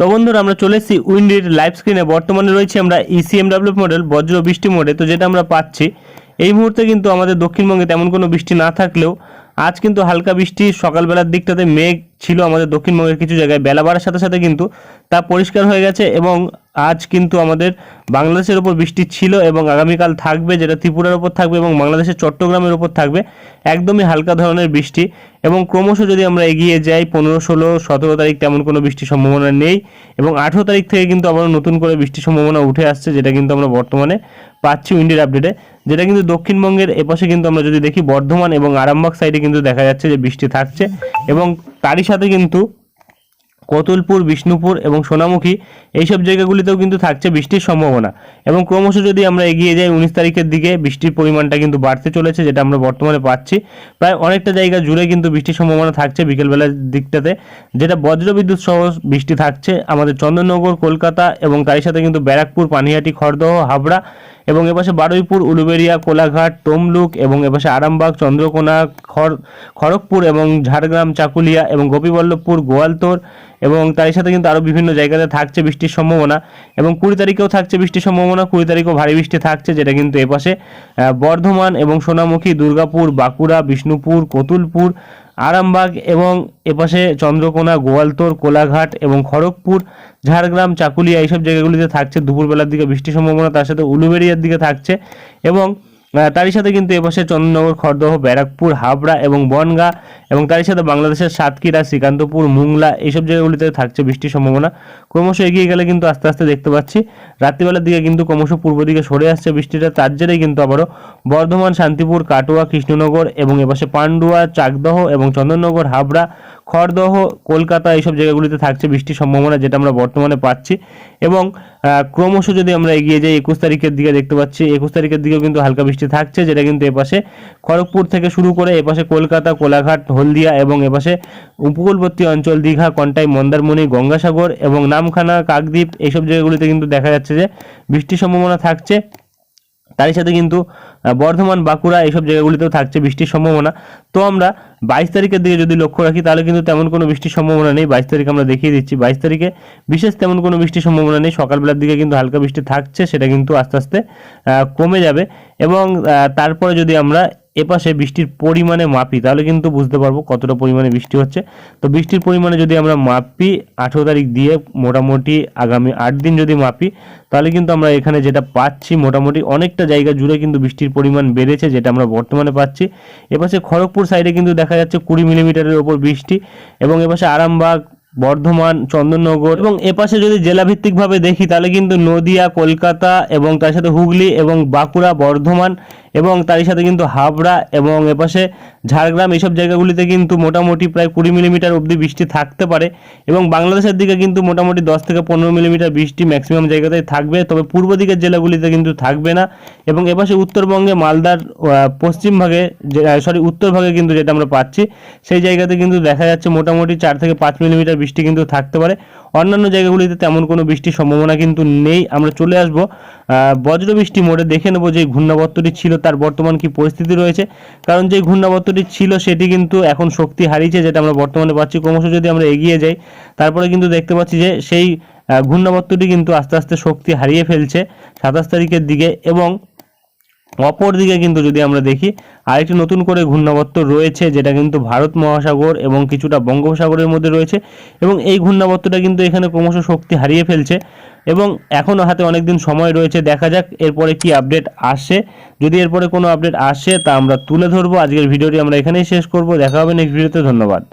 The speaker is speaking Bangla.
তো বন্ধুরা, আমরা চলে এসেছি উইন্ডির লাইভ স্ক্রিনে বর্তমানে রয়েছে আমরা E ইসিএমডাব্লিউ মডেল বজ্র বৃষ্টি মোডে তো যেটা আমরা পাচ্ছি, এই মুহূর্তে কিন্তু আমাদের দক্ষিণবঙ্গে তেমন কোনো বৃষ্টি না থাকলেও আজ কিন্তু হালকা বৃষ্টি, সকালবেলার দিকটাতে মেঘ ছিল আমাদের দক্ষিণবঙ্গের কিছু জায়গায়। বেলা বাড়ার সাথে সাথে কিন্তু তা পরিষ্কার হয়ে গেছে এবং আজ কিন্তু আমাদের বাংলাদেশের ওপর বৃষ্টি ছিল এবং আগামীকাল থাকবে, যেটা ত্রিপুরার ওপর থাকবে এবং বাংলাদেশের চট্টগ্রামের ওপর থাকবে, একদমই হালকা ধরনের বৃষ্টি এবং ক্রমশ যদি আমরা এগিয়ে যাই, পনেরো, ষোলো, সতেরো তারিখ তেমন কোনো বৃষ্টির সম্ভাবনা নেই এবং আঠেরো তারিখ থেকে কিন্তু আবার নতুন করে বৃষ্টির সম্ভাবনা উঠে আসছে, যেটা কিন্তু আমরা বর্তমানে পাচ্ছি উইন্ডির আপডেটে, যেটা কিন্তু দক্ষিণবঙ্গের এপাশে কিন্তু আমরা যদি দেখি বর্ধমান এবং আরামবাগ সাইডে কিন্তু দেখা যাচ্ছে যে বৃষ্টি থাকছে এবং তারই সাথে কিন্তু কতুলপুর, বিষ্ণুপুর এবং সোনামুখী, এইসব জায়গাগুলিতেও কিন্তু থাকছে বৃষ্টির সম্ভাবনা। এবং ক্রমশ যদি আমরা এগিয়ে যাই, উনিশ তারিখের দিকে বৃষ্টির পরিমাণটা কিন্তু বাড়তে চলেছে, যেটা আমরা বর্তমানে পাচ্ছি। প্রায় অনেকটা জায়গা জুড়ে কিন্তু বৃষ্টির সম্ভাবনা থাকছে বিকেলবেলার দিকটাতে। যেটা বজ্রবিদ্যুৎ সহ বৃষ্টি থাকছে আমাদের চন্দননগর, কলকাতা এবং তারই সাথে কিন্তু ব্যারাকপুর, পানিহাটি, খড়দহ, হাবড়া এবং এপাশে বারুইপুর উলুবেড়িয়া কোলাঘাট, তমলুক এবং এপাশে আরামবাগ, চন্দ্রকোনা, খড়, খড়গপুর এবং ঝাড়গ্রাম, চাকুলিয়া এবং গোপীবল্লভপুর, গোয়ালতোর এবং তার সাথে কিন্তু আরও বিভিন্ন জায়গাতে থাকছে বৃষ্টির সম্ভাবনা এবং কুড়ি তারিখেও থাকছে বৃষ্টির সম্ভাবনা, কুড়ি তারিখেও ভারী বৃষ্টি থাকছে যেটা কিন্তু এপাশে বর্ধমান এবং সোনামুখী, দুর্গাপুর, বাঁকুড়া, বিষ্ণুপুর, কতুলপুর আরামবাগ এবং এপাশে চন্দ্রকোনা, গোয়ালতোর, কোলাঘাট এবং খড়গপুর, ঝাড়গ্রাম, চাকুলিয়া এইসব জায়গাগুলিতে থাকছে। দুপুরবেলার দিকে বৃষ্টির সম্ভাবনা তার সাথে উলুবেড়িয়ার দিকে থাকছে এবং তারই সাথে কিন্তু এপাশে চন্দননগর, খড়দহ, ব্যারাকপুর, হাবড়া এবং বনগাঁ এবং তারই সাথে বাংলাদেশের সাতক্ষীরা, শ্রীকান্তপুর, মুংলা এইসব জায়গাগুলিতে থাকছে বৃষ্টির সম্ভাবনা। ক্রমশ এগিয়ে গেলে কিন্তু আস্তে আস্তে দেখতে পাচ্ছি, রাত্রিবেলার দিকে কিন্তু ক্রমশ পূর্ব দিকে সরে আসছে বৃষ্টিটা। তার জেরেই কিন্তু আবারও বর্ধমান, শান্তিপুর, কাটোয়া, কৃষ্ণনগর এবং এপাশে পান্ডুয়া, চাকদহ এবং চন্দননগর, হাবড়া খড়দহ, কলকাতা এইসব জায়গাগুলিতে থাকছে বৃষ্টির সম্ভাবনা যেটা আমরা বর্তমানে পাচ্ছি। এবং ক্রমশ যদি আমরা এগিয়ে যাই, একুশ তারিখের দিকে দেখতে পাচ্ছি, একুশ তারিখের দিকেও কিন্তু হালকা বৃষ্টি থাকছে, যেটা কিন্তু এপাশে খড়গপুর থেকে শুরু করে এপাশে কলকাতা, কোলাঘাট, হলদিয়া এবং এপাশে উপকূলবর্তী অঞ্চল, দীঘা, কন্টাই, মন্দারমণি, গঙ্গাসাগর এবং নামখানা, কাকদ্বীপ এইসব জায়গাগুলিতে কিন্তু দেখা যাচ্ছে যে বৃষ্টির সম্ভাবনা থাকছে। তারই সাথে কিন্তু বর্ধমান, বাঁকুড়া এইসব জায়গাগুলিতেও থাকছে বৃষ্টির সম্ভাবনা। তো আমরা বাইশ তারিখের দিকে যদি লক্ষ্য রাখি, তাহলে কিন্তু তেমন কোনো বৃষ্টির সম্ভাবনা নেই। বাইশ তারিখ আমরা দেখিয়ে দিচ্ছি, বাইশ তারিখে বিশেষ তেমন কোনো বৃষ্টির সম্ভাবনা নেই। সকালবেলার দিকে কিন্তু হালকা বৃষ্টি থাকছে, সেটা কিন্তু আস্তে আস্তে কমে যাবে। এবং তারপরে যদি আমরা এপাশে বৃষ্টির পরিমাণে মাপি, তাহলে কিন্তু বুঝতে পারব কতটা পরিমাণে বৃষ্টি হচ্ছে। তো বৃষ্টির পরিমাণে যদি আমরা মাপি, আঠেরো তারিখ দিয়ে মোটামুটি আগামী আট দিন যদি মাপি, তাহলে কিন্তু আমরা এখানে যেটা পাচ্ছি মোটামুটি অনেকটা জায়গা জুড়ে কিন্তু বৃষ্টির পরিমাণ বেড়েছে যেটা আমরা বর্তমানে পাচ্ছি। এপাশে খড়গপুর সাইডে কিন্তু দেখা যাচ্ছে কুড়ি মিলিমিটারের ওপর বৃষ্টি এবং এপাশে আরামবাগ বর্ধমান, চন্দননগর এবং এপাশে যদি জেলাভিত্তিকভাবে দেখি, তাহলে কিন্তু নদিয়া, কলকাতা এবং তার সাথে হুগলি এবং বাঁকুড়া, বর্ধমান এবং তার সাথে কিন্তু হাবড়া এবং এপাশে ঝাড়গ্রাম এইসব জায়গাগুলিতে কিন্তু মোটামুটি প্রায় কুড়ি মিলিমিটার অবধি বৃষ্টি থাকতে পারে এবং বাংলাদেশের দিকে কিন্তু মোটামুটি দশ থেকে পনেরো মিলিমিটার বৃষ্টি ম্যাক্সিমাম জায়গাতেই থাকবে, তবে পূর্ব দিকের জেলাগুলিতে কিন্তু থাকবে না এবং এপাশে উত্তরবঙ্গে, মালদার পশ্চিম ভাগে সরি উত্তর ভাগে কিন্তু যেটা আমরা পাচ্ছি, সেই জায়গাতে কিন্তু দেখা যাচ্ছে মোটামুটি চার থেকে পাঁচ মিলিমিটার বৃষ্টি কিন্তু থাকতে পারে। অন্যান্য জায়গাগুলিতে তেমন কোনো বৃষ্টির সম্ভাবনা কিন্তু নেই। আমরা চলে আসব বজ্র বৃষ্টি মোড়ে দেখে নেব যে ঘূর্ণাবর্তটি ছিল তার বর্তমান কি পরিস্থিতি রয়েছে। কারণ যে ঘূর্ণাবর্তটি ছিল সেটি কিন্তু এখন শক্তি হারিয়েছে যেটা আমরা বর্তমানে পাচ্ছি। ক্রমশ যদি আমরা এগিয়ে যাই, তারপরে কিন্তু দেখতে পাচ্ছি যে সেই ঘূর্ণাবর্তটি কিন্তু আস্তে আস্তে শক্তি হারিয়ে ফেলছে সাতাশ তারিখের দিকে এবং অপর দিকে কিন্তু যদি আমরা দেখি, আরেকটি নতুন করে ঘূর্ণাবর্ত রয়েছে যেটা কিন্তু ভারত মহাসাগর এবং কিছুটা বঙ্গোপসাগরের মধ্যে রয়েছে এবং এই ঘূর্ণাবর্তটা কিন্তু এখানে ক্রমশ শক্তি হারিয়ে ফেলছে এবং এখনও হাতে অনেক দিন সময় রয়েছে। দেখা যাক এরপরে কি আপডেট আসে। যদি এরপরে কোনো আপডেট আসে তা আমরা তুলে ধরবো। আজকের ভিডিওটি আমরা এখানেই শেষ করব। দেখা হবে নেক্সট ভিডিওতে ধন্যবাদ।